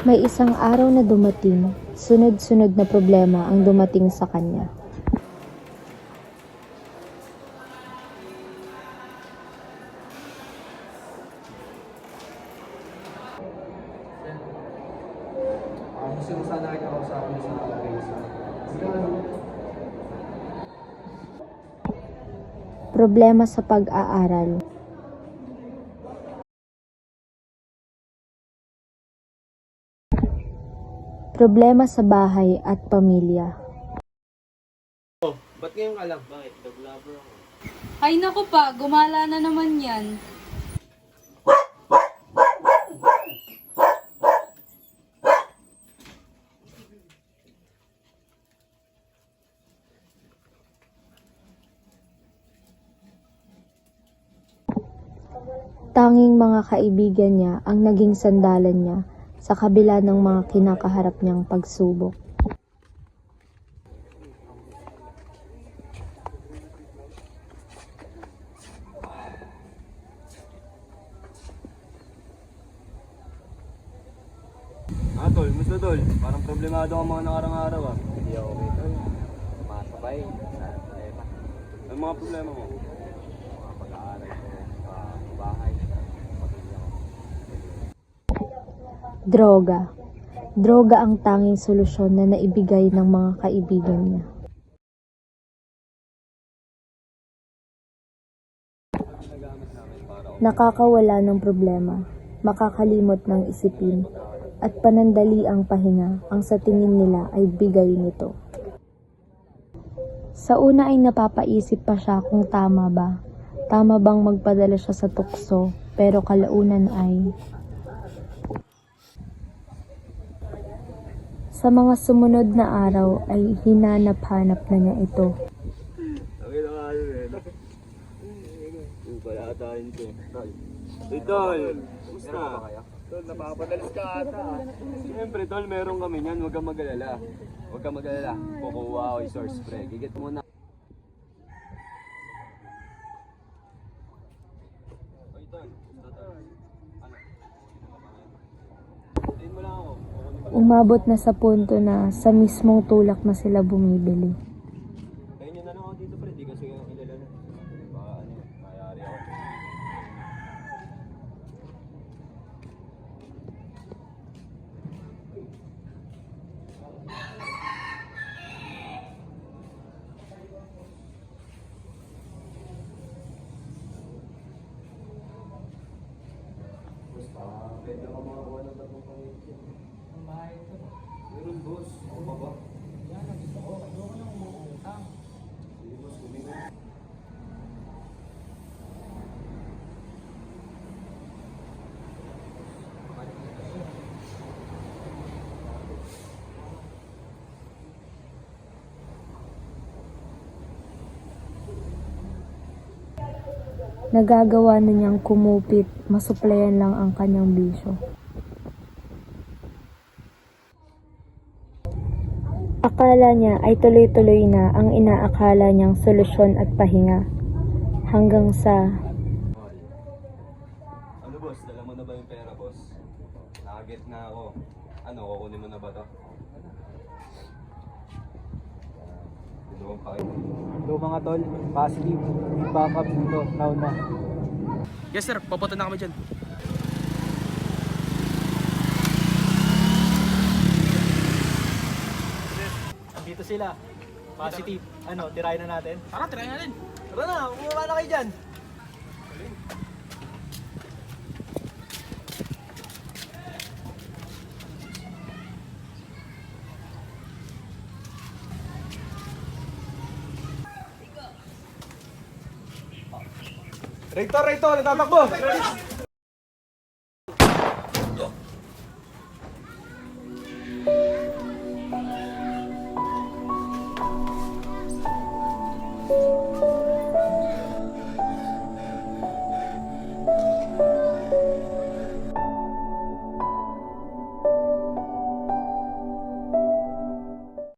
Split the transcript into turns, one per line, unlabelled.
May isang araw na dumating, sunod-sunod na problema ang dumating sa kanya.
Gusto mo sana kita sa race.
Problema sa pag-aaral. Problema sa bahay at pamilya.
Ba't ngayon ka lang? Bakit? Dog lover ako.
Ay naku pa, gumala na naman yan.
Tanging mga kaibigan niya ang naging sandalan niya sa kabila ng mga kinakaharap niyang pagsubok.
Ah, tol, musta tol? Parang problemado ang mga nakarang araw ah.
Hindi ako okay tol. Masabay.
Ano mga problema mo?
Mga pag-aaral ko. Sa bahay. Pamilya ko.
Droga. Droga ang tanging solusyon na naibigay ng mga kaibigan niya. Nakakawala ng problema, makakalimot ng isipin, at panandali ang pahinga ang sa tingin nila ay bigay nito. Sa una ay napapaisip pa siya kung tama ba. Tama bang magpadala siya sa tukso, pero kalaunan ay Sa mga sumunod na araw ay hinanap-hanap na niya ito.
Atahin ko. Tol. Napapadalas ka ata. Siyempre, tol, meron kami niyan. Huwag kang mag-alala. Huwag kang mag-alala. Kukuha ako yung source spray. Gigit mo na. Oy, tol? Ano? Hintayin mo lang ako. Kukunin ko lang.
Umabot na sa punto na sa mismong tulak na sila bumibili.
Kaya nyo na lang ako dito, pre. Di kasi yung kilala na. Baka ano, mayari ako. Pwede ako makakuha ng bagong pangit. Meron, boss. Ako pa ba? Sige, boss. Kunin ko.
Nagagawa na niyang kumupit, masuplayan lang ang kanyang bisyo. Akala niya ay tuloy-tuloy na ang inaakala niyang solusyon at pahinga. Hanggang sa
Ano boss, dala mo na ba yung pera boss? Nakaget na ako. Ano, kukunin mo na ba to?
So mga tol, positive. Backup dito. Now na.
Yes sir, papunta na kami dyan.
Sila. Positive. Ano, tirahin na natin?
Tara, try natin.
Tara na, bumaba na kayo dyan. Rector, rector, natatakbo!